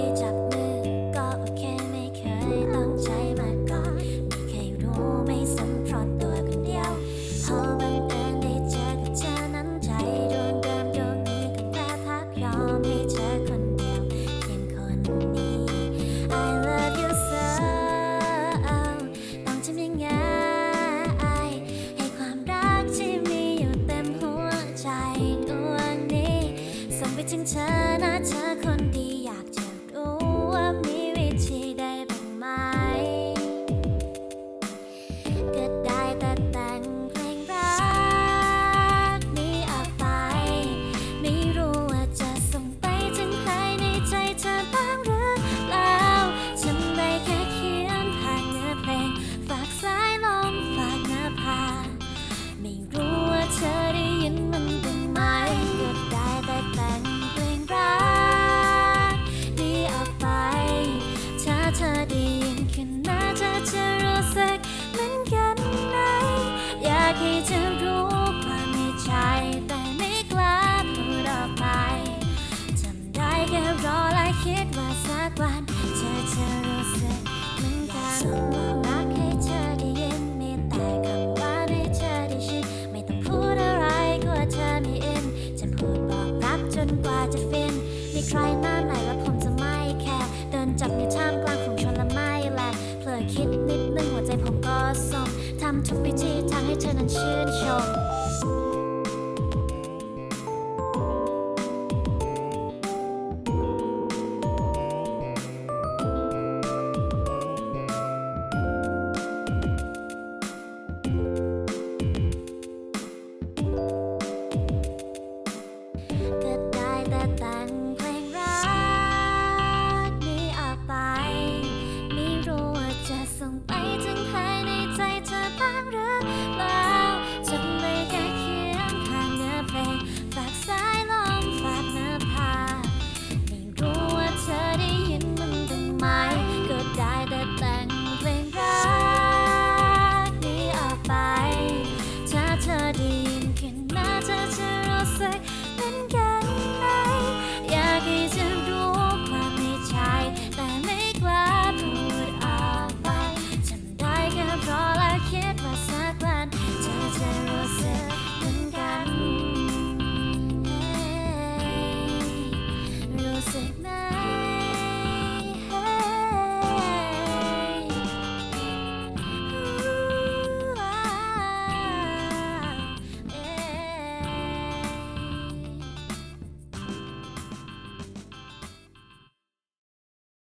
page up. ากให้เธอรู้ความในใจ แต่ไม่กล้าพูดออกไปทำได้แค่รอและคิดว่าสักวันเธอจะรู้สึกเหมือนกันส่งบอกรักให้เธอได้ยินมีแต่คำว่าให้เธอได้ชินไม่ต้องพูดอะไรกลัวเธอไม่อิน จะพูดบอกรักจนกว่าจะฟิน มีใครหน้าไหนว่าผมจะไม่แคร์เดินจับในท่ามกลาง 난 툭빛이 당해채는 신청